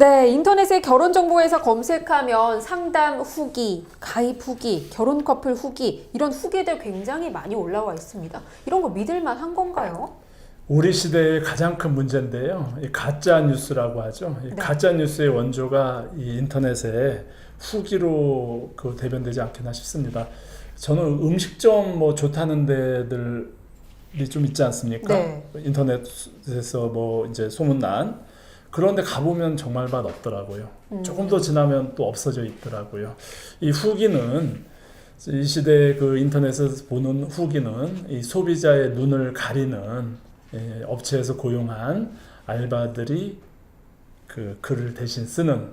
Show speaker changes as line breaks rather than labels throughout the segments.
네, 인터넷에 결혼 정보에서 검색하면 상담 후기, 가입 후기, 결혼 커플 후기 이런 후기들 굉장히 많이 올라와 있습니다. 이런 거 믿을 만 한 건가요?
우리 시대의 가장 큰 문제인데요. 이 가짜 뉴스라고 하죠. 이
네.
가짜 뉴스의 원조가 이 인터넷에 후기로 그 대변되지 않겠나 싶습니다. 저는 음식점 뭐 좋다는 데들이 좀 있지 않습니까?
네.
인터넷에서 뭐 이제 소문난 그런데 가보면 정말 맛 없더라고요.
음.
조금 더 지나면 또 없어져 있더라고요. 이 후기는 이 시대 그 인터넷에서 보는 후기는 이 소비자의 눈을 가리는 예, 업체에서 고용한 알바들이 그 글을 대신 쓰는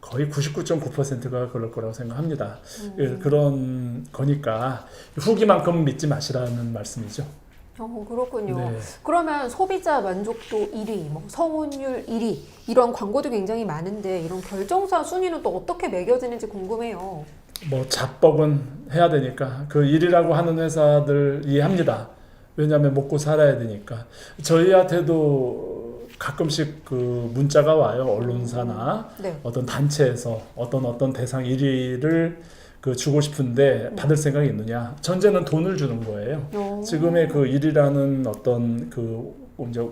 거의 99.9%가 그럴 거라고 생각합니다. 예, 그런 거니까 후기만큼 믿지 마시라는 말씀이죠.
어, 그렇군요.
네.
그러면 소비자 만족도 1위, 뭐 성원율 1위 이런 광고도 굉장히 많은데 이런 결정사 순위는 또 어떻게 매겨지는지 궁금해요.
뭐 잡법은 해야 되니까 그 일이라고 하는 회사들 이해합니다. 왜냐하면 먹고 살아야 되니까 저희한테도 가끔씩 그 문자가 와요 언론사나
네.
어떤 단체에서 어떤 어떤 대상 1위를 그 주고 싶은데 받을 생각이 있느냐 전제는 돈을 주는 거예요.
어.
지금의 그 1위라는 어떤 그 이제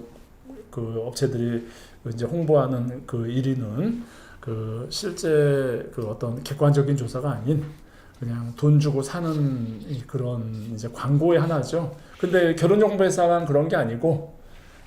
그 업체들이 이제 홍보하는 그 1위는 그 실제 그 어떤 객관적인 조사가 아닌 그냥 돈 주고 사는 이 그런 이제 광고의 하나죠. 근데 결혼정보회사만 그런 게 아니고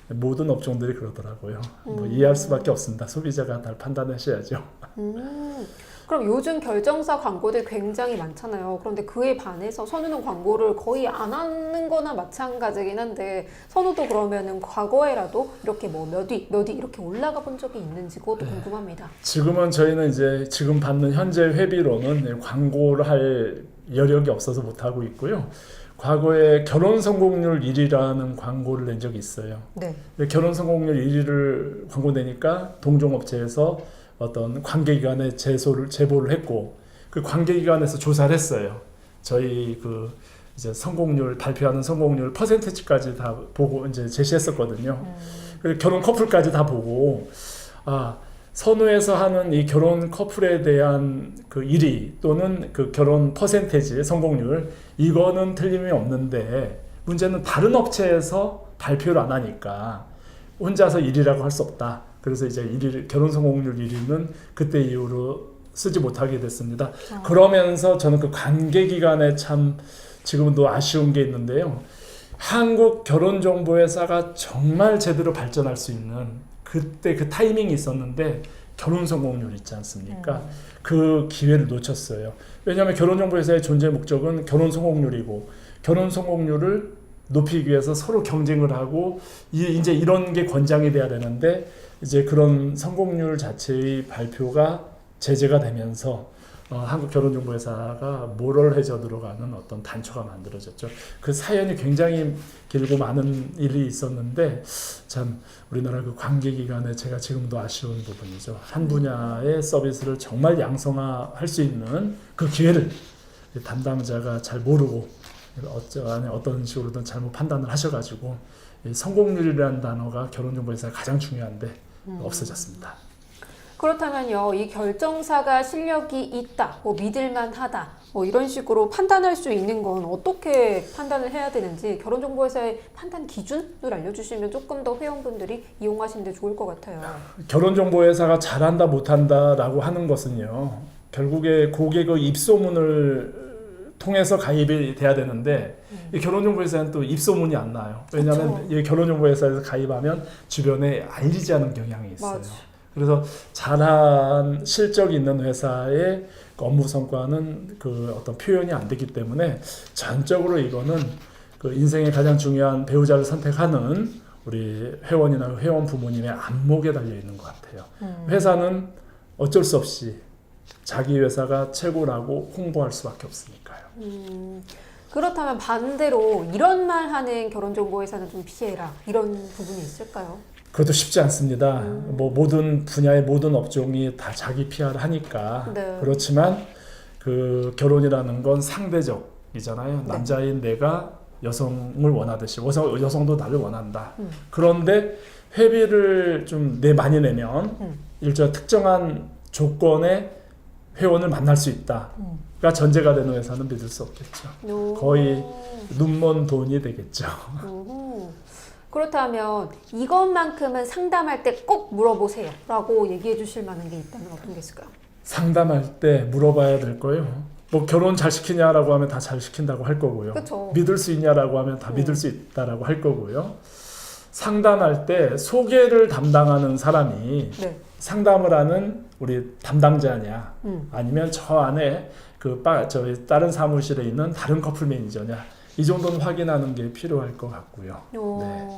모든 업종들이 그러더라고요. 뭐
음.
이해할 수밖에 없습니다. 소비자가 다 판단하셔야죠.
음, 그럼 요즘 결정사 광고들 굉장히 많잖아요. 그런데 그에 반해서 선우는 광고를 거의 안 하는 거나 마찬가지긴 한데 선우도 그러면은 과거에라도 이렇게 뭐 몇 위, 몇 위 이렇게 올라가 본 적이 있는지 그것도
네.
궁금합니다.
지금은 저희는 이제 지금 받는 현재 회비로는 광고를 할 여력이 없어서 못 하고 있고요. 과거에 결혼 성공률 1위라는 광고를 낸 적이 있어요.
네.
근데 결혼 성공률 1위를 광고 내니까 동종업체에서 어떤 관계기관에 제소를 제보를 했고 그 관계기관에서 조사를 했어요. 저희 그 이제 성공률 발표하는 성공률 퍼센테지까지 다 보고 이제 제시했었거든요.
음,
그리고 결혼 커플까지 다 보고 아 선호해서 하는 이 결혼 커플에 대한 그 1위 또는 그 결혼 퍼센테지 성공률 이거는 틀림이 없는데 문제는 다른 업체에서 발표를 안 하니까 혼자서 1위라고 할 수 없다. 그래서 이제 1위 결혼 성공률 1위는 그때 이후로 쓰지 못하게 됐습니다.
아.
그러면서 저는 그 관계 기간에 참 지금도 아쉬운 게 있는데요. 한국 결혼 정보회사가 정말 제대로 발전할 수 있는 그때 그 타이밍이 있었는데 결혼 성공률 있지 않습니까?
음.
그 기회를 놓쳤어요. 왜냐하면 결혼 정보회사의 존재 목적은 결혼 성공률이고 결혼 성공률을 높이기 위해서 서로 경쟁을 하고 이 이제 이런 게 권장이 돼야 되는데 이제 그런 성공률 자체의 발표가 제재가 되면서 어, 한국 결혼정보회사가 모럴해져 들어가는 어떤 단초가 만들어졌죠. 그 사연이 굉장히 길고 많은 일이 있었는데 참 우리나라 그 관계기관에 제가 지금도 아쉬운 부분이죠. 한 분야의 서비스를 정말 양성화할 수 있는 그 기회를 담당자가 잘 모르고 어쩌 어떤 식으로든 잘못 판단을 하셔가지고 이 성공률이라는 단어가 결혼정보회사에 가장 중요한데
음.
없어졌습니다.
그렇다면요, 이 결정사가 실력이 있다, 뭐 믿을만하다, 뭐 이런 식으로 판단할 수 있는 건 어떻게 판단을 해야 되는지 결혼정보회사의 판단 기준을 알려주시면 조금 더 회원분들이 이용하시는 데 좋을 것 같아요.
결혼정보회사가 잘한다 못한다라고 하는 것은요 결국에 고객의 입소문을 통해서 가입이 돼야 되는데 이 결혼정보회사는 또 입소문이 안 나요. 왜냐하면. 이 결혼정보회사에서 가입하면 주변에 알리지 않은 경향이 있어요.
맞아.
그래서 잘한 실적이 있는 회사의 그 업무 성과는 그 어떤 표현이 안 되기 때문에 전적으로 이거는 그 인생의 가장 중요한 배우자를 선택하는 우리 회원이나 회원 부모님의 안목에 달려 있는 것 같아요.
음.
회사는 어쩔 수 없이 자기 회사가 최고라고 홍보할 수밖에 없으니까요.
음, 그렇다면 반대로 이런 말 하는 결혼정보회사는 좀 피해라 이런 부분이 있을까요?
그것도 쉽지 않습니다.
음.
뭐 모든 분야의 모든 업종이 다 자기 PR을 하니까
네.
그렇지만 그 결혼이라는 건 상대적이잖아요.
네.
남자인 내가 여성을 원하듯이 여성, 여성도 나를 원한다.
음.
그런데 회비를 좀 내 많이 내면
음.
일정 특정한 조건의 회원을 만날 수 있다가 전제가 되는 회사는 믿을 수 없겠죠.
오.
거의 눈먼 돈이 되겠죠.
그렇다면 이것만큼은 상담할 때 꼭 물어보세요 라고 얘기해 주실 만한 게 있다면 어떤 게 있을까요?
상담할 때 물어봐야 될 거예요. 뭐 결혼 잘 시키냐라고 하면 다 잘 시킨다고 할 거고요.
그쵸.
믿을 수 있냐라고 하면 다
음.
믿을 수 있다라고 할 거고요. 상담할 때 소개를 담당하는 사람이
네.
상담을 하는 우리 담당자냐
음.
아니면 저 안에 그 빠, 저희 다른 사무실에 있는 다른 커플 매니저냐 이 정도는 확인하는 게 필요할 것 같고요.
오.
네.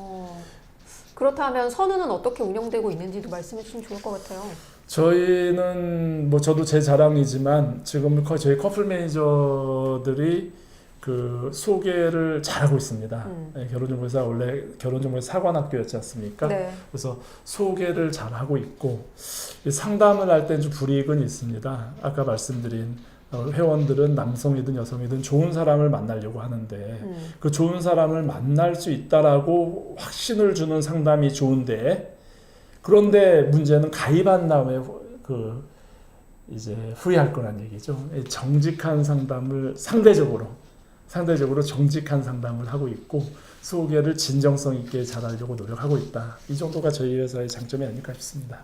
그렇다면 선우는 어떻게 운영되고 있는지도 말씀해 주시면 좋을 것 같아요.
저희는 뭐 저도 제 자랑이지만 지금 커- 저희 커플 매니저들이 그 소개를 잘하고 있습니다.
음.
네, 결혼정보회사 원래 결혼정보회사 사관학교였지 않습니까?
네.
그래서 소개를 잘 하고 있고 이 상담을 할때좀 불이익은 있습니다. 아까 말씀드린 어, 회원들은 남성이든 여성이든 좋은 사람을 만나려고 하는데
음.
그 좋은 사람을 만날 수 있다라고 확신을 주는 상담이 좋은데 그런데 문제는 가입한 다음에 후- 그 이제 후회할 거란 얘기죠. 이 정직한 상담을 상대적으로 상대적으로 정직한 상담을 하고 있고 소개를 진정성 있게 잘 하려고 노력하고 있다. 이 정도가 저희 회사의 장점이 아닐까 싶습니다.